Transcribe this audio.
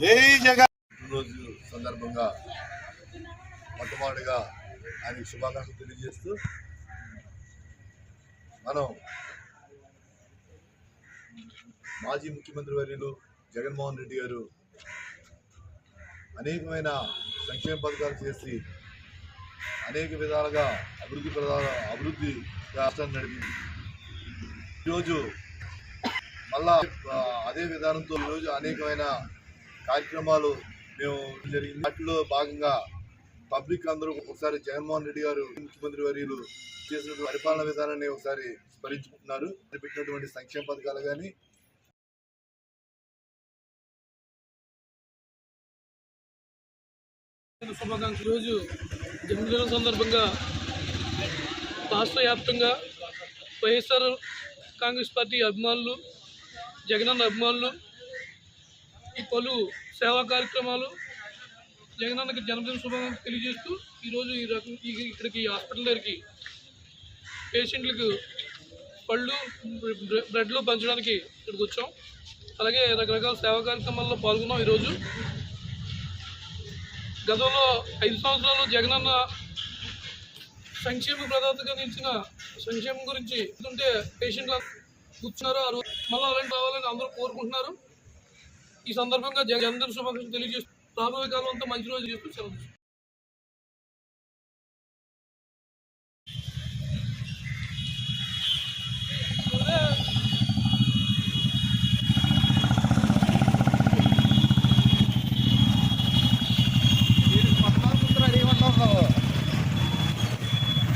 జై జగన్. రోజు సందర్భంగా మొట్టమొదటిగా ఆయనకు శుభాకాంక్షలు తెలియజేస్తూ మనం మాజీ ముఖ్యమంత్రి వర్యులు జగన్మోహన్ రెడ్డి గారు అనేకమైన సంక్షేమ పథకాలు చేసి అనేక విధాలుగా అభివృద్ధి ప్రధాన అభివృద్ధి రాష్ట్రాన్ని నడిపింది ఈరోజు మళ్ళా అదే విధానంతో ఈరోజు అనేకమైన కార్యక్రమాలు మేము జరిగింది. వాటిలో భాగంగా పబ్లిక్ అందరూ ఒకసారి జగన్మోహన్ రెడ్డి గారు ముఖ్యమంత్రి వర్యులు చేసినటువంటి పరిపాలన విధానాన్ని ఒకసారి స్మరించుకుంటున్నారు. పెట్టినటువంటి సంక్షేమ పథకాలు కానీ శుభాకాంక్షలు రోజు జన్మదినం సందర్భంగా రాష్ట్ర వ్యాప్తంగా వైఎస్ఆర్ కాంగ్రెస్ పార్టీ అభిమానులు జగనన్న అభిమానులు ఈ పలు సేవా కార్యక్రమాలు జగనన్నకి జన్మదిన శుభాకాంక్షలు తెలియజేస్తూ ఈరోజు ఈ రకం ఇక్కడికి హాస్పిటల్ దగ్గరికి పేషెంట్లకు పళ్ళు బ్రెడ్లు పంచడానికి ఇక్కడికి వచ్చాం. అలాగే రకరకాల సేవా కార్యక్రమాల్లో పాల్గొన్నాం ఈరోజు. గతంలో ఐదు సంవత్సరాలు జగనన్న సంక్షేమ ప్రదాతగా నిలిచిన సంక్షేమం గురించి ఉంటే పేషెంట్లు కూర్చున్నారు? ఆ రోజు మళ్ళీ అలాంటి రావాలని అందరూ కోరుకుంటున్నారు. ఈ సందర్భంగా జగన్ అందరూ శుభాకాంక్షలు తెలియజేస్తూ రాబోయే కాలం అంతా మంచి రోజు చేస్తూ సెలవు